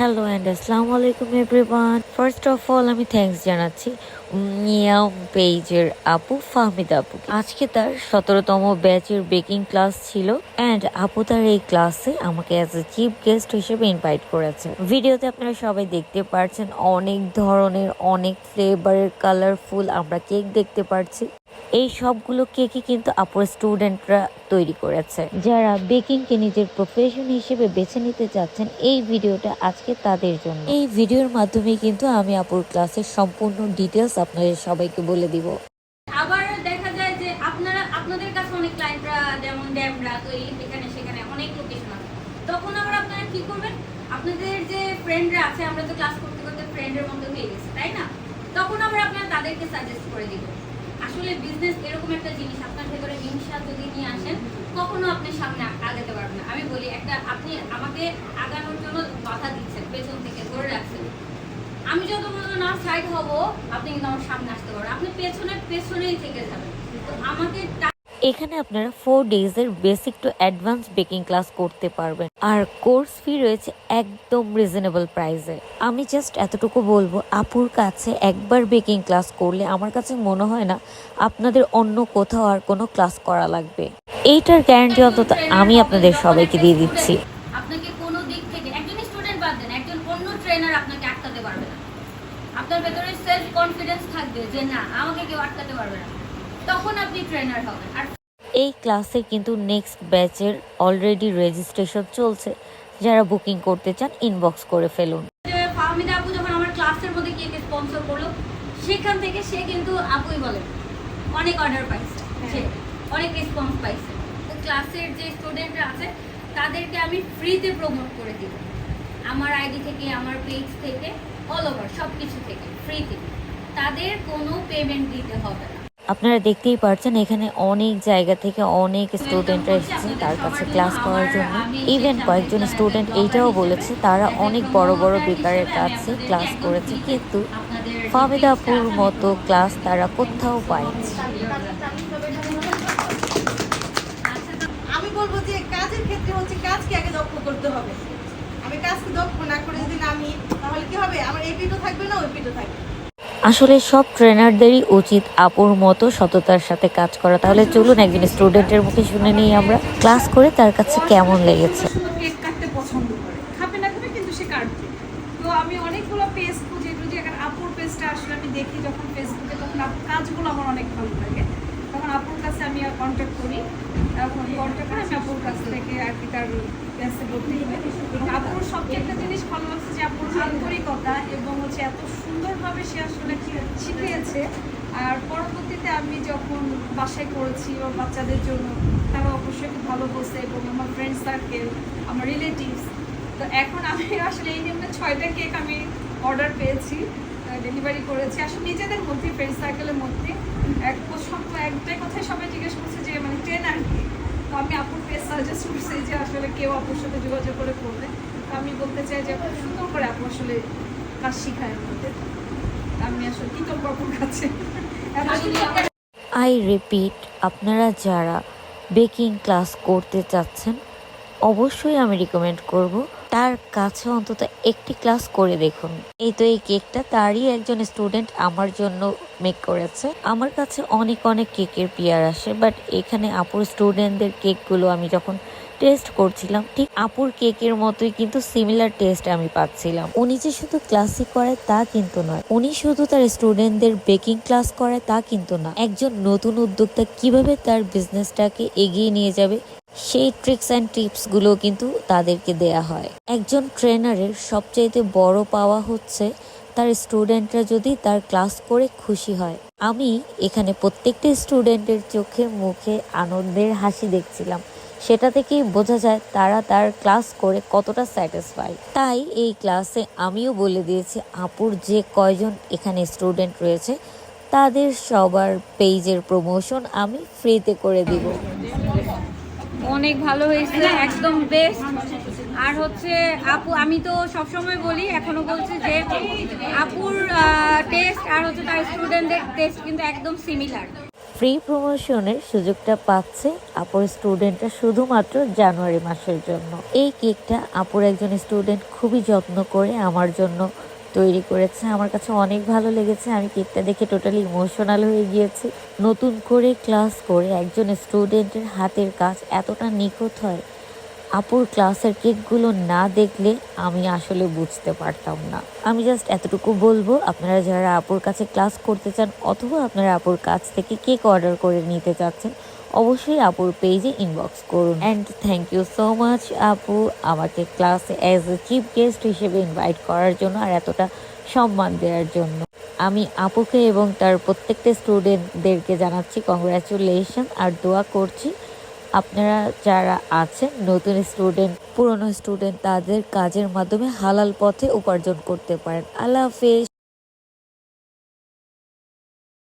Hello and আসসালামু আলাইকুম everyone first of all আমি থ্যাঙ্কস জানাচ্ছি মিয়াম পেজের আপু, ফাহমিদ আপু আজকে তার সতেরোতম ব্যাচের বেকিং ক্লাস ছিল অ্যান্ড আপু তার এই ক্লাসে আমাকে অ্যাজ এ চিফ গেস্ট হিসেবে ইনভাইট করেছে। ভিডিওতে আপনারা সবাই দেখতে পারছেন অনেক ধরনের, অনেক ফ্লেভারের কালারফুল আমরা কেক দেখতে পাচ্ছি এই সবগুলো কেকই কিন্তু আপুর স্টুডেন্টরা তৈরি করেছে। যারা বেকিং কে নিজের প্রফেশন হিসেবে বেছে নিতে চাচ্ছেন, এই ভিডিওটা আজকে তাদের জন্য। এই ভিডিওর মাধ্যমে কিন্তু আমি আপুর ক্লাসের সম্পূর্ণ ডিটেলস আপনাদের সবাইকে বলে দিব। আবার দেখা যায় যে আপনারা, আপনাদের কাছে অনেক ক্লায়েন্টরা যেমন ড্যামরা তো এই এখানে সেখানে অনেক লোকেশন আছে। তখন আবার আপনারা কি করবেন? আপনাদের যে ফ্রেন্ডরা আছে, আমরা তো ক্লাস করতে করতে ফ্রেন্ডের মতো হয়ে গেছে, তাই না? তখন আবার আপনারা তাদেরকে সাজেস্ট করে দিবেন। আসলে বিজনেস এরকম একটা জিনিস আপনার ভেতরে হিংসা যদি নিয়ে আসেন, কখনো আপনি সামনে আগাতে পারবেন না। আমি বলি, একটা আপনি আমাকে আগানোর জন্য বাধা দিচ্ছেন, পেছন থেকে ধরে রাখছেন। আমি যত না সাইড হব, আপনি কিন্তু আমার সামনে আসতে পারবেন আপনি পেছনে পেছনেই থেকে যাবেন। তো আমাকে এখানে আপনারা four ডেজের basic to advance baking class করতে পারবেন। আর কোর্স ফি রয়েছে একদম রিজনেবল প্রাইসে আমি জাস্ট এতটুকু বলব, আপুর কাছে একবার বেকিং ক্লাস করলে আমার কাছে মনে হয় না আপনাদের অন্য কোথাও আর কোনো ক্লাস করা লাগবে। এইটার গ্যারান্টি অন্তত আমি আপনাদের সবাইকে দিয়ে দিচ্ছি। আপনাকে কোনো দিক থেকে, একজন স্টুডেন্ট বাদ দেন, একজন অন্য ট্রেনার আপনাকে আটকাতে পারবে না। আপনার ভেতরে সেলফ কনফিডেন্স থাকবে যে না, আমাকে কেউ আটকাতে পারবে না। তখন আপনি ট্রেনার হবেন। আর এই ক্লাসে কিন্তু নেক্সট ব্যাচের অলরেডি রেজিস্ট্রেশন চলছে। যারা বুকিং করতে চান ইনবক্স করে ফেলুন। ফাহমিদা আপু যখন আমার ক্লাসের মধ্যে কেক স্পন্সর করল সেখান থেকে সে কিন্তু আপুই বলে অনেক অর্ডার পাইছে সে অনেক রেসপন্স পাইছে। তো ক্লাসের যে স্টুডেন্টরা আছে তাদেরকে আমি ফ্রিতে প্রমোট করে দিব। আমার আইডি থেকে আমার পেজ থেকে অল ওভার সব কিছু থেকে ফ্রি থেকে তাদের কোনো পেমেন্ট দিতে হবে না। আপনারা দেখতেই পারছেন, এখানে অনেক জায়গা থেকে অনেক স্টুডেন্টরা এসেছে তার কাছে ক্লাস করার জন্য। ইভেন কয়েকজন স্টুডেন্ট এইটাও বলেছে, তারা অনেক বড় বড় বেকারের কাছে ক্লাস করেছে, কিন্তু আপুর মতো ক্লাস তারা কোথাও পায়নি। আমি কাজকে দক্ষ না করে যদি নামি তাহলে কি হবে? আমার এই থাকবে না, ওই থাকবে আসলে সব ট্রেনারদেরই উচিত আপুর মতো সততার সাথে কাজ করা। তাহলে চলুন একজন স্টুডেন্টের মুখে শুনে নিই আমরা ক্লাস করে তার কাছে কেমন লেগেছে। আমি অনেকগুলো পেজ খুঁজে খুঁজে আপুর পেজটা আসলে আমি দেখি যখন ফেসবুকে তখন কাজগুলো আমার অনেক ভালো লাগে। তখন আপুর কাছে আমি কন্ট্যাক্ট করি। এখন কন্ট্যাক্ট করে আমি আপুর কাছ থেকে আর কি তার কাছে ভর্তি হই আপুর সবচেয়ে একটা জিনিস ভালো লাগছে যে আপুর আন্তরিকতা এবং হচ্ছে এত সুন্দরভাবে সে আসলে শিখিয়েছে। আর পরবর্তীতে আমি যখন বাসায় করেছি ওর বাচ্চাদের জন্য তারা অবশ্যই খুব ভালো বলছে এবং আমার ফ্রেন্ড সার্কেল আমার রিলেটিভস তো এখন আমি আসলে এই নিয়মে ছয়টা কেক আমি অর্ডার পেয়েছি। ডেলিভারি করেছি। আসলে নিজেদের মধ্যে ফ্রেন্ড সার্কেলের মধ্যে এক সব একটাই কথাই সবাই জিজ্ঞেস করছে যে মানে ট্রেন আর কি? তো আমি আপুর পেজ সাজেস্ট করছি যে আসলে কেউ আপুর সাথে যোগাযোগ করে করবে। তো আমি বলতে চাই যে খুব সুন্দর করে আপু আসলে কাজ শিখায় আমাদের। আমি আসলে কৃতজ্ঞ আপুর কাছে। আই রিপিট আপনারা যারা বেকিং ক্লাস করতে চাচ্ছেন অবশ্যই আমি রিকমেন্ড করব তার কাছে অন্তত একটি ক্লাস করে দেখুন। এই তো এই কেকটা তারই একজন স্টুডেন্ট আমার জন্য মেক করেছে। আমার কাছে অনেক অনেক কেকের পিয়ার আসে বাট এখানে আপুর স্টুডেন্টদের কেকগুলো আমি যখন টেস্ট করছিলাম, ঠিক আপুর কেকের মতোই কিন্তু সিমিলার টেস্ট আমি পাচ্ছিলাম। উনি যে শুধু ক্লাসই করে তা কিন্তু নয়, উনি শুধু তার স্টুডেন্টদের বেকিং ক্লাস করে তা কিন্তু না, একজন নতুন উদ্যোক্তা কীভাবে তার বিজনেসটাকে এগিয়ে নিয়ে যাবে সেই ট্রিক্স অ্যান্ড টিপসগুলো কিন্তু তাদেরকে দেয়া হয়। একজন ট্রেনারের সবচাইতে বড় পাওয়া হচ্ছে তার স্টুডেন্টরা যদি তার ক্লাস করে খুশি হয়। আমি এখানে প্রত্যেকটা স্টুডেন্টের চোখে, মুখে আনন্দের হাসি দেখছিলাম। সেটা থেকেই বোঝা যায় তারা তার ক্লাস করে কতটা স্যাটিসফাই তাই এই ক্লাসে আমিও বলে দিয়েছি, আপুর যে কয়জন এখানে স্টুডেন্ট রয়েছে, তাদের সবার পেজের প্রমোশন আমি ফ্রিতে করে দিব। অনেক ভালো হয়েছে, একদম বেস্ট আর হচ্ছে আপু, আমি তো সবসময় বলি, এখনও বলছি যে আপুর টেস্ট আর হচ্ছে তার স্টুডেন্টদের টেস্ট কিন্তু একদম সিমিলার ফ্রি প্রমোশনের সুযোগটা পাচ্ছে আপুর স্টুডেন্টরা শুধুমাত্র জানুয়ারি মাসের জন্য। এই কেকটা আপুর একজন স্টুডেন্ট খুবই যত্ন করে আমার জন্য তৈরি করেছে। আমার কাছে অনেক ভালো লেগেছে। আমি কেকটা দেখে টোটালি ইমোশনাল হয়ে গিয়েছি। নতুন করে ক্লাস করে একজন স্টুডেন্টের হাতের কাজ এতটা নিখুঁত হয়। আপুর ক্লাসের কেকগুলো না দেখলে আমি আসলে বুঝতে পারতাম না। আমি জাস্ট এতটুকু বলব, আপনারা যারা আপুর কাছে ক্লাস করতে চান অথবা আপনারা আপুর কাছ থেকে কেক অর্ডার করে নিতে চাচ্ছেন অবশ্যই আপুর পেজে ইনবক্স করুন। And thank you so much আপু, আমাকে ক্লাসে অ্যাজ এ চিফ গেস্ট হিসেবে ইনভাইট করার জন্য আর এতটা সম্মান দেওয়ার জন্য। আমি আপুকে এবং তার প্রত্যেকটা স্টুডেন্টদেরকে জানাচ্ছি কংগ্রাচুলেশন আর দোয়া করছি। আপনারা যারা আছেন, নতুন স্টুডেন্ট পুরনো স্টুডেন্ট তাদের কাজের মাধ্যমে হালাল পথে উপার্জন করতে পারেন। আল্লাহ হাফেজ।